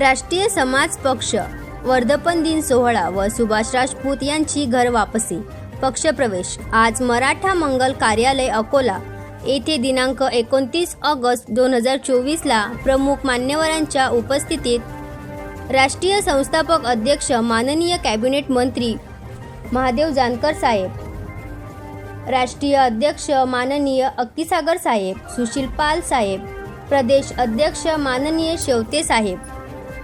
राष्ट्रीय समाज पक्ष वर्धपन दिन सोहळा व सुभाष राजपूत यांची घर वापसी. पक्षप्रवेश आज मराठा मंगल कार्यालय अकोला येथे दिनांक एकोणतीस ऑगस्ट दोन हजार चोवीसला प्रमुख मान्यवरांच्या उपस्थितीत राष्ट्रीय संस्थापक अध्यक्ष माननीय कॅबिनेट मंत्री महादेव जानकर साहेब राष्ट्रीय अध्यक्ष माननीय अक्कीसागर साहेब सुशील पाल साहेब प्रदेश अध्यक्ष माननीय शेवते साहेब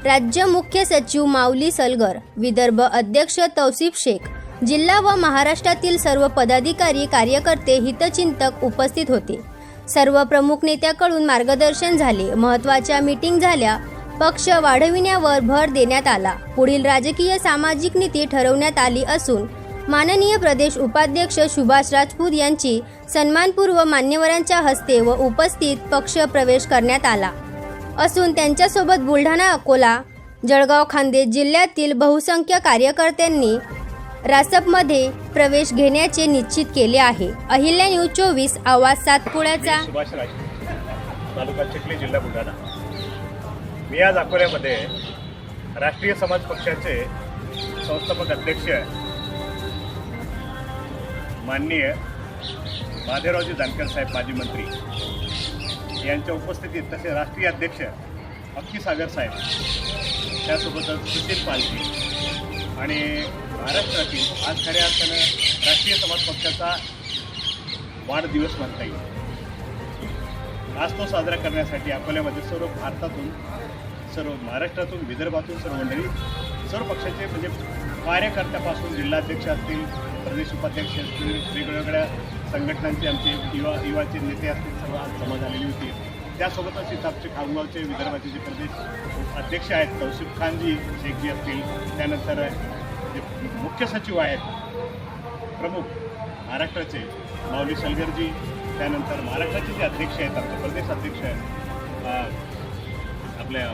राज्य मुख्य सचिव माऊली सलगर विदर्भ अध्यक्ष तौसिफ शेख जिल्हा व महाराष्ट्रातील सर्व पदाधिकारी कार्यकर्ते हितचिंतक उपस्थित होते. सर्व प्रमुख नेत्याकडून मार्गदर्शन झाले. महत्त्वाच्या मीटिंग झाल्या. पक्ष वाढविण्यावर भर देण्यात आला. पुढील राजकीय सामाजिक नीती ठरवण्यात आली असून माननीय प्रदेश उपाध्यक्ष सुभाष राजपूत यांची सन्मानपूर्व मान्यवरांच्या हस्ते व उपस्थित पक्ष प्रवेश करण्यात आला. असून त्यांच्यासोबत बुलढाणा अकोला जळगाव खान्देश जिल्ह्यातील बहुसंख्य कार्यकर्त्यांनी रासपमध्ये प्रवेश घेण्याचे निश्चित केले आहे. अहिल्या न्यूज चोवीस आवाज सातपुड्याचा. मी तालुका चिखली जिल्हा बुलढाणा. मी आज अकोल्यामध्ये राष्ट्रीय समाज पक्षाचे संस्थापक अध्यक्ष माननीय महादेवरावजी जानकर साहेब माजी मंत्री. यांच्या उपस्थितीत तसे राष्ट्रीय अध्यक्ष अक्की सागर साहेब त्यासोबतच सुशील पालखी आणि महाराष्ट्रातील आज खऱ्या अर्थानं राष्ट्रीय समाज पक्षाचा वाढदिवस म्हणता येईल. आज तो साजरा करण्यासाठी अकोल्यामध्ये सर्व भारतातून सर्व महाराष्ट्रातून विदर्भातून सर्व मंडळी सर्व पक्षाचे म्हणजे कार्यकर्त्यापासून जिल्हाध्यक्ष असतील प्रदेश उपाध्यक्ष असतील वेगवेगळ्या संघटनांचे आमचे युवा युवाचे नेते असतील सर्व आज जमा झालेली होती. त्यासोबतच इथं आमचे खामगावचे विदर्भाचे जे प्रदेश अध्यक्ष आहेत तौसिफ खानजी शेखजी असतील त्यानंतर जे मुख्य सचिव आहेत प्रमुख महाराष्ट्राचे माऊली सलगरजी त्यानंतर महाराष्ट्राचे जे अध्यक्ष आहेत आमचे प्रदेश अध्यक्ष आहेत आपल्या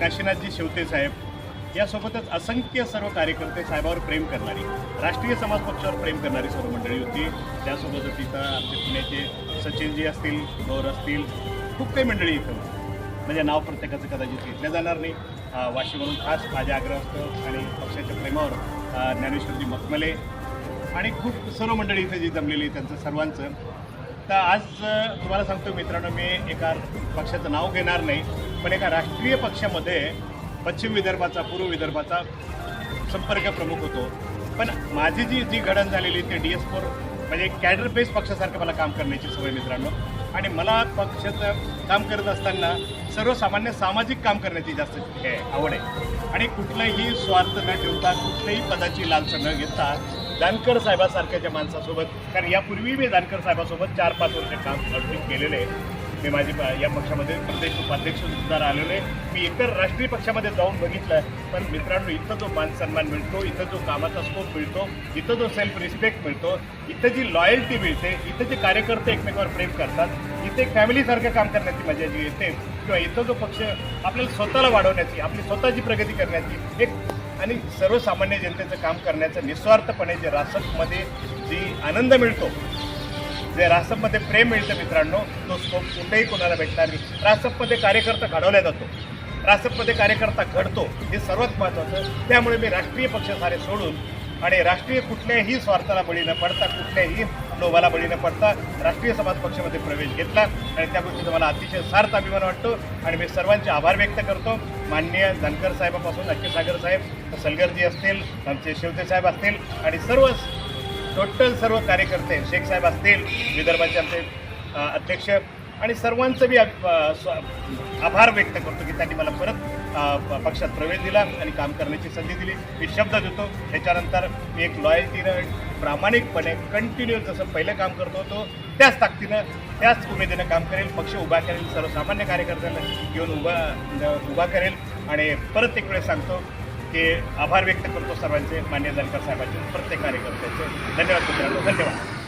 काशीनाथजी शेवते साहेब यासोबतच असंख्य सर्व कार्यकर्ते साहेबावर प्रेम करणारी राष्ट्रीय समाज पक्षावर प्रेम करणारी सर्व मंडळी होती. त्यासोबतच इथं आमचे पुण्याचे सचिनजी असतील गौर असतील खूप काही मंडळी इथं. म्हणजे नाव प्रत्येकाचं कदाचित घेतलं जाणार नाही. अ, खास माझा आग्रह असतो आणि पक्षाच्या प्रेमावर ज्ञानेश्वरजी मखमले आणि खूप सर्व मंडळी इथे जी जमलेली त्यांचं सर्वांचं. तर आज तुम्हाला सांगतो मित्रांनो मी एका पक्षाचं नाव घेणार नाही पण एका राष्ट्रीय पक्षामध्ये पश्चिम विदर्भाचा पूर्व विदर्भाचा संपर्क प्रमुख होतो. पण माझी जी जी घडण झालेली ती डी एस फोर म्हणजे कॅडर बेस पक्षासारखं मला काम करण्याची सवय मित्रांनो. आणि मला पक्षाचं काम करत असताना सर्वसामान्य सामाजिक काम करण्याची जास्त हे आवड आहे. आणि कुठलाही स्वार्थ न ठेवता कुठल्याही पदाची लालसा न घेता जानकर साहेबासारख्याच्या माणसासोबत कारण यापूर्वी मी जानकर साहेबासोबत चार पाच वर्ष काम केलेलं आहे. मी माझे या पक्षामध्ये प्रदेश उपाध्यक्ष सुद्धा राहिलेलो आहे. मी इतर राष्ट्रीय पक्षामध्ये जाऊन बघितलं आहे. पण मित्रांनो इथं जो मान सन्मान मिळतो इथं जो कामाचा स्कोप मिळतो इथं जो सेल्फ रिस्पेक्ट मिळतो इथं जी लॉयल्टी मिळते इथं जे कार्यकर्ते एकमेकावर प्रेम करतात इथे फॅमिलीसारखं काम करण्याची मजा जी येते किंवा इथं जो पक्ष आपल्याला स्वतःला वाढवण्याची आपली स्वतःची प्रगती करण्याची एक आणि सर्वसामान्य जनतेचं काम करण्याचं निस्वार्थपणे जे रासकमध्ये जी आनंद मिळतो जे रासपमध्ये प्रेम मिळतं मित्रांनो तो स्कोप कुठेही कोणाला भेटणार नाही. रासपमध्ये कार्यकर्ता घडवला जातो. रासपमध्ये कार्यकर्ता घडतो हे सर्वात महत्त्वाचं. त्यामुळे मी राष्ट्रीय पक्ष सारे सोडून आणि राष्ट्रीय कुठल्याही स्वार्थाला बळी न पडता कुठल्याही लोभाला बळी न पडता राष्ट्रीय समाज पक्षामध्ये प्रवेश घेतला. आणि त्या गोष्टीचा मला अतिशय सार्थ अभिमान वाटतो आणि मी सर्वांचे आभार व्यक्त करतो. माननीय धनकर साहेबापासून सागर साहेब सलगरजी असतील आमचे शेवते साहेब असतील आणि सर्व टोटल सर्व कार्यकर्ते शेख साहेब असतील विदर्भाचे आमचे अध्यक्ष आणि सर्वांचं मी स्व- आभार व्यक्त करतो की त्यांनी मला परत प- पक्षात प्रवेश दिला आणि काम करण्याची संधी दिली. मी शब्द देतो त्याच्यानंतर मी एक लॉयल्टीनं प्रामाणिकपणे कंटिन्यू जसं पहिलं काम करत होतो त्याच ताकदीनं त्याच उमेदीनं काम करेल. पक्ष उभा करेल सर्वसामान्य कार्यकर्त्यांना घेऊन उभा उभा करेल. आणि परत एक वेळेस सांगतो की आभार व्यक्त करतो सर्वांचे. मान्य जानकर साहेबांचे प्रत्येक कार्यकर्त्याचे. धन्यवाद मित्रांनो. धन्यवाद.